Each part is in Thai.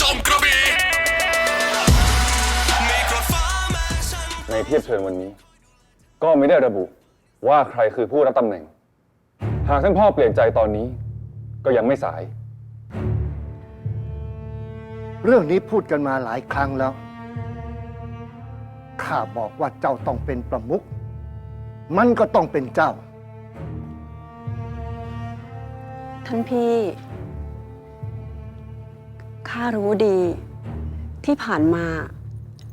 จอมกระบี่มีกรดฟ้าแม้ฉันในเทียบเชิญวันนี้ ก็ไม่ได้ระบุว่าใครคือผู้รับตำแหน่ง หากท่านพ่อเปลี่ยนใจตอนนี้ ก็ยังไม่สาย เรื่องนี้พูดกันมาหลายครั้งแล้ว ข้าบอกว่าเจ้าต้องเป็นประมุข มันก็ต้องเป็นเจ้า ท่านพี่ ข้ารู้ดี ที่ผ่านมา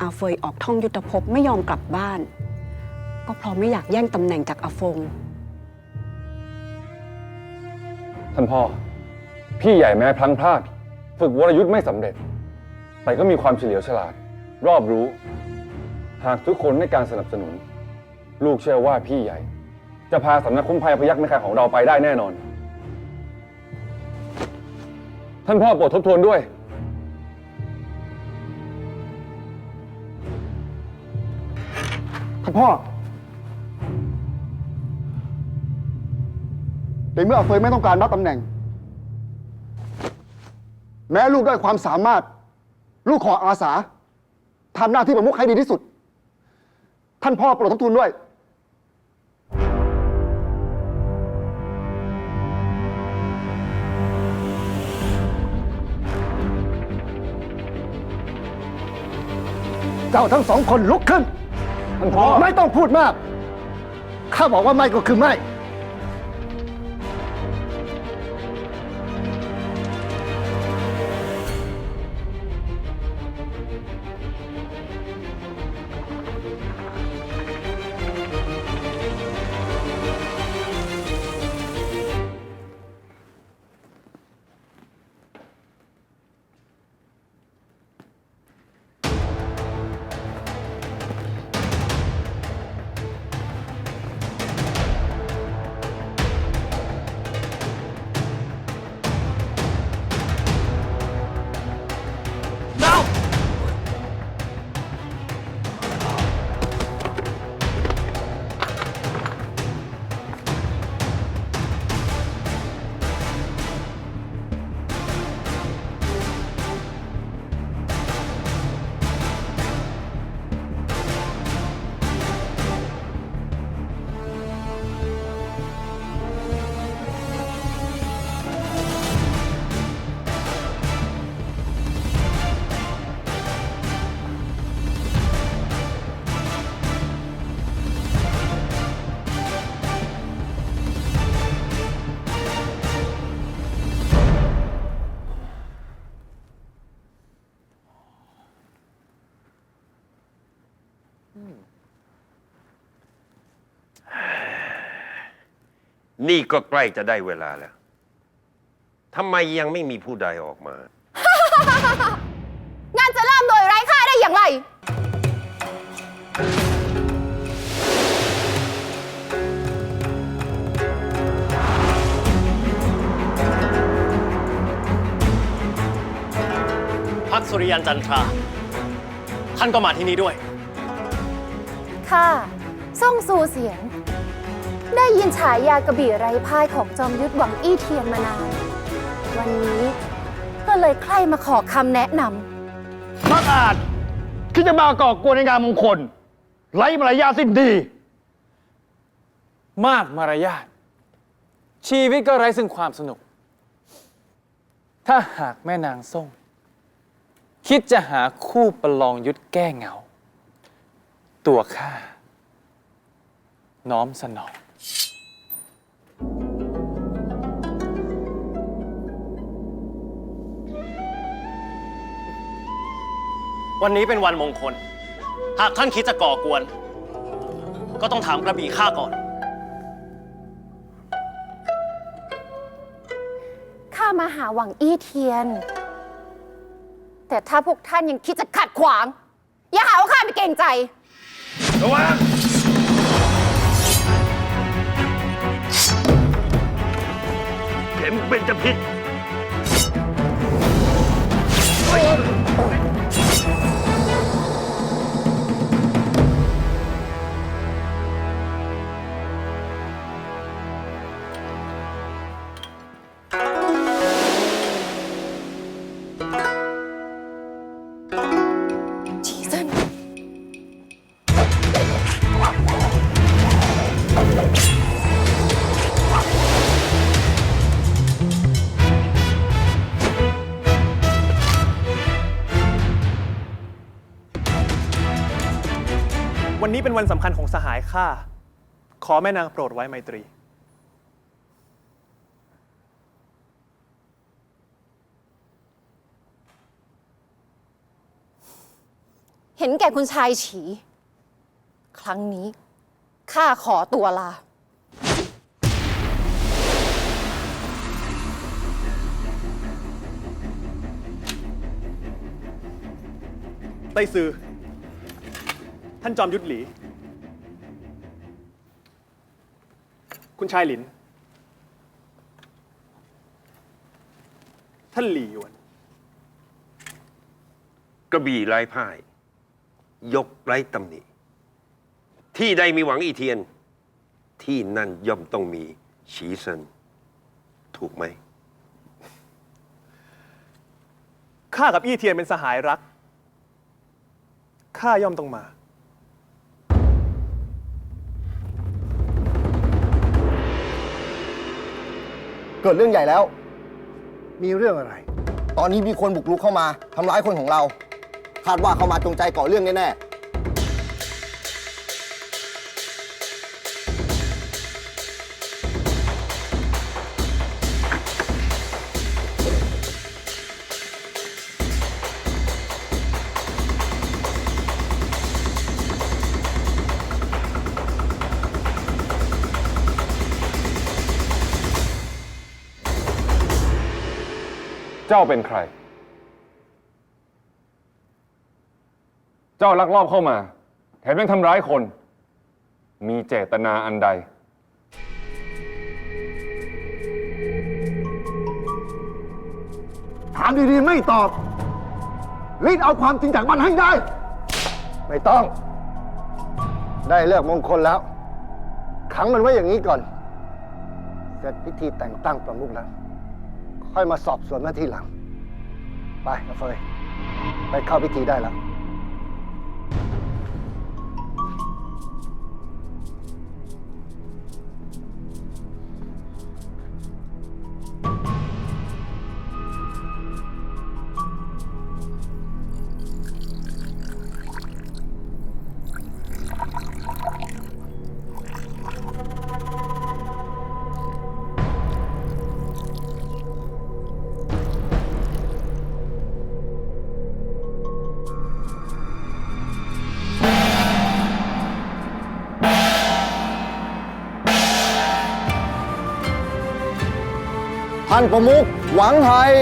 อาเฟยออกท่องยุทธภพไม่ยอมกลับบ้าน ก็เพราะไม่อยากแย่งตำแหน่งจากอาฟง ท่านพ่อ พี่ใหญ่แม้พลังพลาด ฝึกวรยุทธ์ไม่สำเร็จ แต่ก็มีความเฉลียวฉลาด รอบรู้ หากทุกคนให้การสนับสนุน ลูกเชื่อว่าพี่ใหญ่ จะพาสำนักคุ้มภัยพยักแม่คายของเราไปได้แน่นอน ท่านพ่อโปรดทบทวนด้วย ท่พ่อ ในเมื่ออาเฟยไม่ต้องการรับตำแหน่ง แม้ลูกด้ความสามารถ ลูกขออาสาทำหน้าที่ประมุขให้ดีที่สุด ท่านพ่อโปรดทบทวนด้วย เจ้าทั้งสองคนลุกขึ้น ไม่ต้องพูดมาก ข้าบอกว่าไม่ก็คือไม่ นี่ก็ใกล้จะได้เวลาแล้วทำไมยังไม่มีผู้ใดออกมา งานจะเริ่มโดยไร้ค่าได้อย่างไร พักสุริยันจันทรา ท่านก็มาที่นี่ด้วย ค่ะซ่งซูเสียง ได้ยินฉายากระบี่ไร้พ่ายของจอมยุทธหวังอี้เทียนมานาน วันนี้ก็เลยใคร่มาขอคำแนะนมักอาจคิดจะมาก่อกวนในงานมงคลไร้มารยาทสิ้นดี มากมารยาทชีวิตก็ไร้ซึ่งความสนุก ถ้าหากแม่นางส่งคิดจะหาคู่ประลองยุทธแก้เหงา ตัวข้าน้อมสนอง วันนี้เป็นวันมงคล หากท่านคิดจะก่อกวน ก็ต้องถามกระบี่ข้าก่อนำข้ามาหาหวังอี้เทียน แต่ถ้าพวกท่านยังคิดจะขัดขวาง อย่าหาว่าข้าไม่เกรงใจ ระวัง เข็มเป็นจะพิษ นนี้เป็นวันสำคัญของสหายข้า ขอแม่นางโปรดไว้ไมตรี เห็นแก่คุณชายฉี ครั้งนี้ ข้าขอตัวลา ไต้ซือ ท่านจอมยุทธหลี คุณชายหลิน ท่านหลี่หยวน กระบี่ไร้พ่าย ยกไร้ตำหนิ ที่ใดมีหวังอีเทียน ที่นั่นย่อมต้องมีฉีเซินถูกไหม ข้ากับอี้เทียนเป็นสหายรัก ข้าย่อมต้องมา เกิดเรื่องใหญ่แล้ว มีเรื่องอะไร ตอนนี้มีคนบุกรุกเข้ามาทำร้ายคนของเรา คาดว่าเขามาจงใจก่อเรื่องแน่ เจ้าเป็นใคร เจ้าลักลอบเข้ามา แถมยังทำร้ายคน มีเจตนาอันใด ถามดีๆไม่ตอบรีดเอาความจริงจากมันให้ได้ ไม่ต้อง ได้เลือกมงคลแล้ว ขังมันไว้อย่างนี้ก่อน เสร็จพิธีแต่งตั้งประมุขแล้ว ค่อยมาสอบสวนหน้าที่หลัง ไปนะเฟยไปเข้าพิธีได้แล้วานประมุขหวังไทย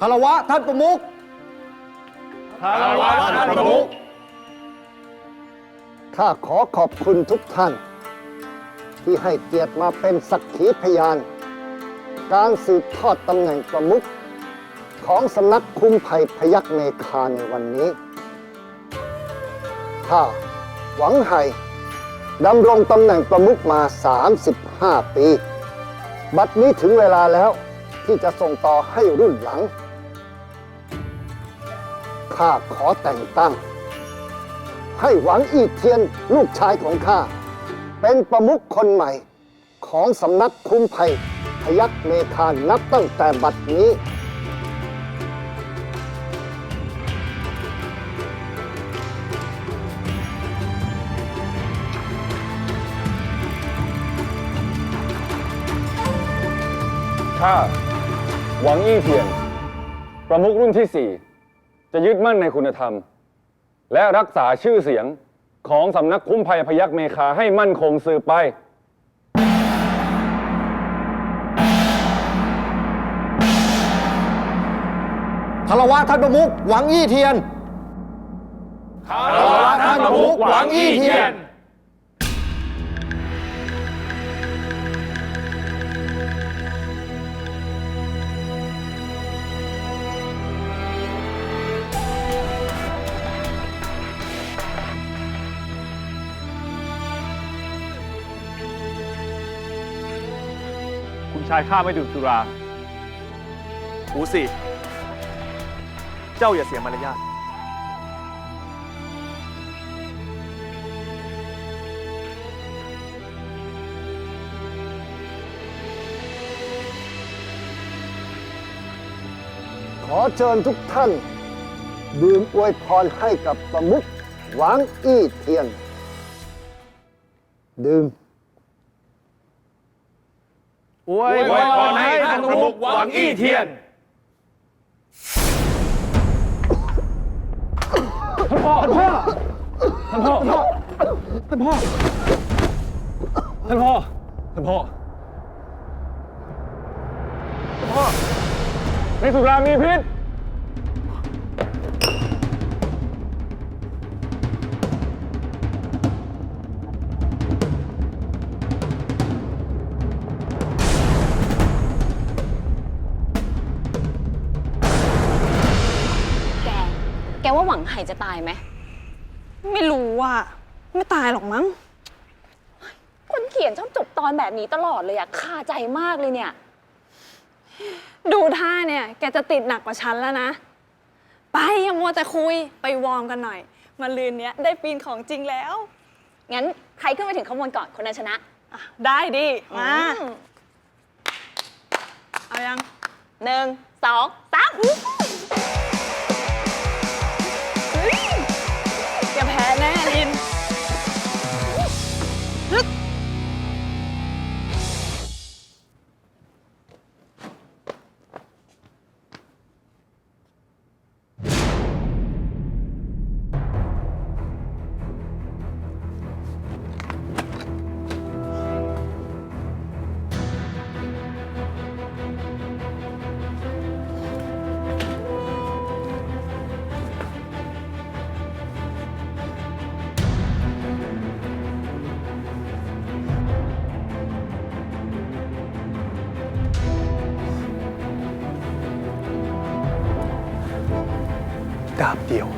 คารวะท่านประมุขคารวะท่านประมุขข้าขอขอบคุณทุกท่าน ที่ให้เกียรติมาเป็นสักขีพยาน การสืบทอดตำแหน่งประมุข ของสำนักคุ้มภัยพยักเมคาในวันนี้ ข้าหวังไห่ดำรงตำแหน่งประมุขมา 35 ปี บัดนี้ถึงเวลาแล้วที่จะส่งต่อให้รุ่นหลัง ข้าขอแต่งตั้ง ให้หวังอีเทียนลูกชายของข้า เป็นประมุขคนใหม่ของสำนักคุ้มภัยพยักเมคานับตั้งแต่บัดนี้ ข้าหวังอี้เทียน ประมุขรุ่นที่สี่จะยึดมั่นในคุณธรรม และรักษาชื่อเสียงของสำนักคุ้มภัยพยักเมคาให้มั่นคงสืบไป คารวะท่านประมุขหวังอี้เทียน คารวะท่านประมุขหวังอี้เทียนายข้าไม่ดื่มสุราหูสิ เจ้าอย่าเสียมารยาท ขอเชิญทุกท่าน ดื่มอวยพรให้กับประมุขหวังอี้เทียน ดื่ม อวยพรให้ท่านประมุขหวังอี้เทียนท่านพ่อท่านพ่อท่านพ่อท่านพ่อท่านพ่อท่านพ่อในสุรามีพิษาหวังไห่จะตายไหม ไม่รู้ว่าไม่ตายหรอกมั้ง คนเขียนชอบจบตอนแบบนี้ตลอดเลยอะคาใจมากเลยเนี่ย ดูท่าเนี่ย แกจะติดหนักกว่าฉันแล้วนะ ไปอย่ามัวแต่คุยไปวอร์มกันหน่อย มาลืนเนี้ยได้ปีนของจริงแล้ว งั้นใครขึ้นไปถึงข้างบนก่อนคนนั้นชนะ อะได้ดิ มา อืม เอายัง หนึ่งสองสามาบเดียว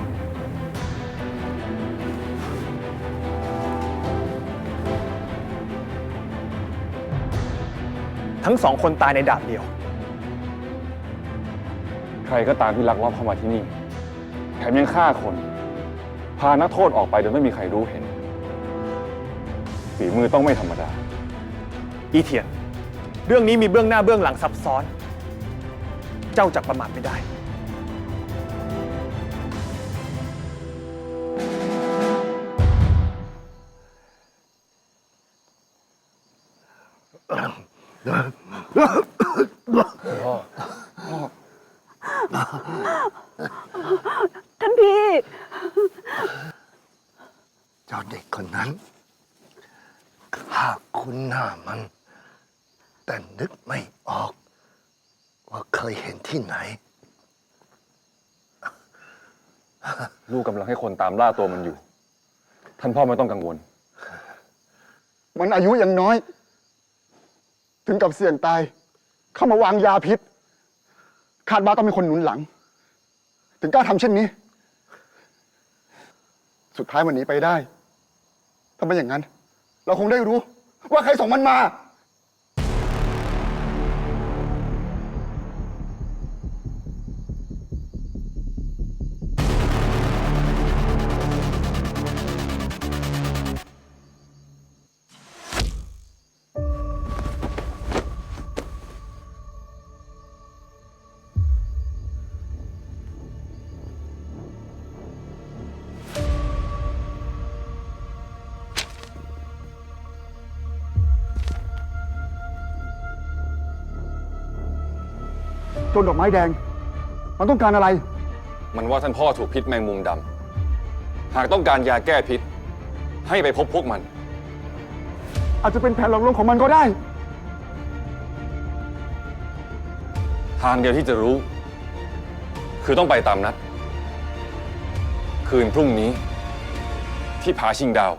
ทั้งสองคนตายในดาบเดียว ใครก็ตามที่ลักลอบเข้ามาที่นี่ แถมยังฆ่าคน พานักโทษออกไปโดยไม่มีใครรู้เห็น ฝีมือต้องไม่ธรรมดา อีเทียน เรื่องนี้มีเบื้องหน้าเบื้องหลังซับซ้อน เจ้าจักประมาทไม่ได้ ท่านพี่ เจ้าเด็กคนนั้นข้าคุ้นหน้ามัน แต่นึกไม่ออก ว่าเคยเห็นที่ไหน ลูกกำลังให้คนตามล่าตัวมันอยู่ ท่านพ่อไม่ต้องกังวล มันอายุยังน้อย ถึงกับเสี่ยงตาย เข้ามาวางยาพิษ คาดว่าต้องมีคนหนุนหลัง ถึงกล้าทำเช่นนี้ สุดท้ายวันนี้ไปได้ ถ้าไม่อย่างนั้น เราคงได้รู้ว่าใครส่งมันมา นดอกไม้แดง มันต้องการอะไร มันว่าท่านพ่อถูกพิษแมงมุมดำ หากต้องการยาแก้พิษ ให้ไปพบพวกมัน อาจจะเป็นแผนหลอกลวงของมันก็ได้ ทางเดียวที่จะรู้ คือต้องไปตามนัด คืนพรุ่งนี้ที่ผาชิงดาว